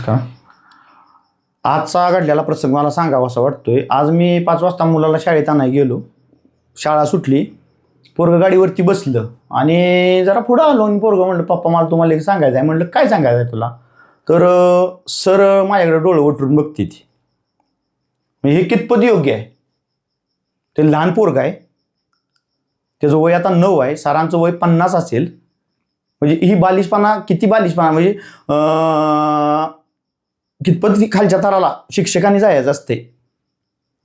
नमस्कार. आजचा घडलेला प्रसंग मला सांगावा असं वाटतोय. आज मी पाच वाजता मुलाला शाळेत आणायला गेलो. शाळा सुटली. पोरगं गाडीवरती बसलं. आणि जरा पुढं आलो आणि पोरगं म्हणलं पप्पा मला तुम्हाला एक सांगायचं आहे. म्हणलं काय सांगायचं आहे तुला? तर सर माझ्याकडे डोळं उठून बघते ती. म्हणजे हे कितपत योग्य आहे? ते लहान पोरग आहे. त्याचं वय आता नऊ आहे. सरांचं वय पन्नास असेल. म्हणजे ही बालिशपणा किती बालिशपणा? म्हणजे कितपत खालच्या थराला शिक्षकांनी जायचं असते.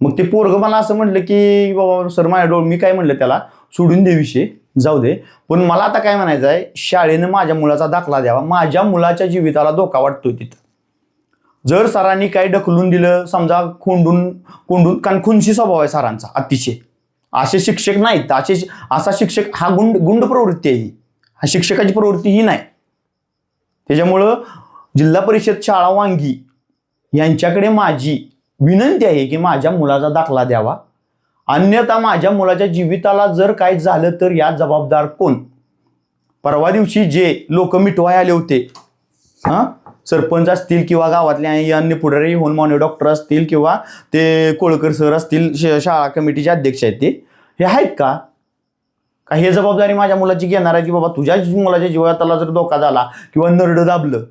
मग ते पोरग मला असं म्हणलं की बाबा सर माझ्या डोळ मी काय म्हणलं त्याला सोडून दे विषय जाऊ दे. पण मला आता काय म्हणायचं आहे शाळेनं माझ्या मुलाचा दाखला द्यावा. माझ्या मुलाच्या जीविताला धोका वाटतोय तिथं. जर सरांनी काही ढकलून दिलं समजा खोंडून कोंडून कारण खुनशी स्वभाव आहे सरांचा अतिशय. असे शिक्षक नाहीत. असे असा शिक्षक हा गुंड गुंड प्रवृत्ती आहे ही. हा शिक्षकाची प्रवृत्ती ही नाही. त्याच्यामुळं जिल्हा परिषद शाळा वांगी यांच्याकडे माझी विनंती आहे की माझ्या मुलाचा दाखला द्यावा. अन्यथा माझ्या मुलाच्या जीविताला जर काय झालं तर या जबाबदार कोण? परवा दिवशी जे लोक मिटवाय आले होते हां? सरपंच असतील किंवा गावातले आणि अन्य पुढारी होऊन मानव डॉक्टर असतील किंवा ते कोळकर सर असतील श- शाळा कमिटीचे अध्यक्ष आहेत ते हे आहेत का? का हे जबाबदारी माझ्या मुलाची घेणार आहे की बाबा तुझ्या मुलाच्या जीवाला जर धोका झाला किंवा नरडं दाबलं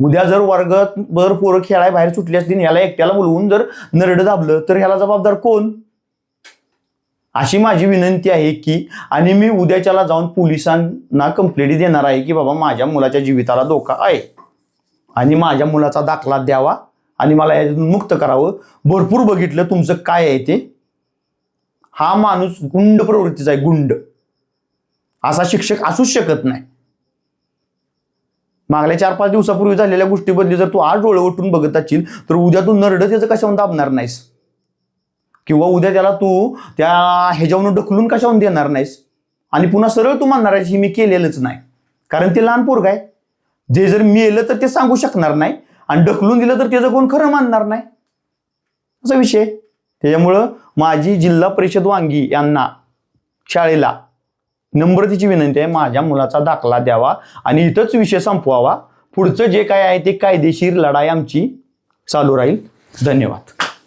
उद्या जर वर्गात भर पोरं खेळाय बाहेर सुटली असतील ह्याला एकट्याला बोलवून जर नरडं दाबलं तर ह्याला जबाबदार कोण? अशी माझी विनंती आहे की आणि मी उद्याच्याला जाऊन पोलिसांना कंप्लेंट देणार आहे की बाबा माझ्या मुलाच्या जीविताला धोका आहे. आणि माझ्या मुलाचा दाखला द्यावा आणि मला यातून मुक्त करावं. भरपूर बघितलं तुमचं काय आहे ते. हा माणूस गुंड प्रवृत्तीचा आहे गुंड. असा शिक्षक असूच शकत नाही. मागल्या चार पाच दिवसापूर्वी झालेल्या गोष्टीबद्दल जर तू आज डोळे उठून बघत असशील तर उद्या तू नरड त्याचं कशावरून दाबणार नाहीस? किंवा उद्या त्याला तू त्या ह्याच्यावरून ढकलून कशावरून देणार नाहीस? आणि पुन्हा सरळ तू म्हणणार आहेस हे मी केलेलंच नाही. कारण ते लहान पोरग आहे. जे जर मेलं तर ते सांगू शकणार नाही. आणि ढकलून दिलं तर त्याचं कोण खरं मानणार नाही? असा विषय त्याच्यामुळं माझी जिल्हा परिषद वांगी यांना शाळेला नम्रतेची विनंती आहे माझ्या मुलाचा दाखला द्यावा आणि इथंच विषय संपवावा. पुढचं जे काय आहे ते कायदेशीर लढाई आमची चालू राहील. धन्यवाद.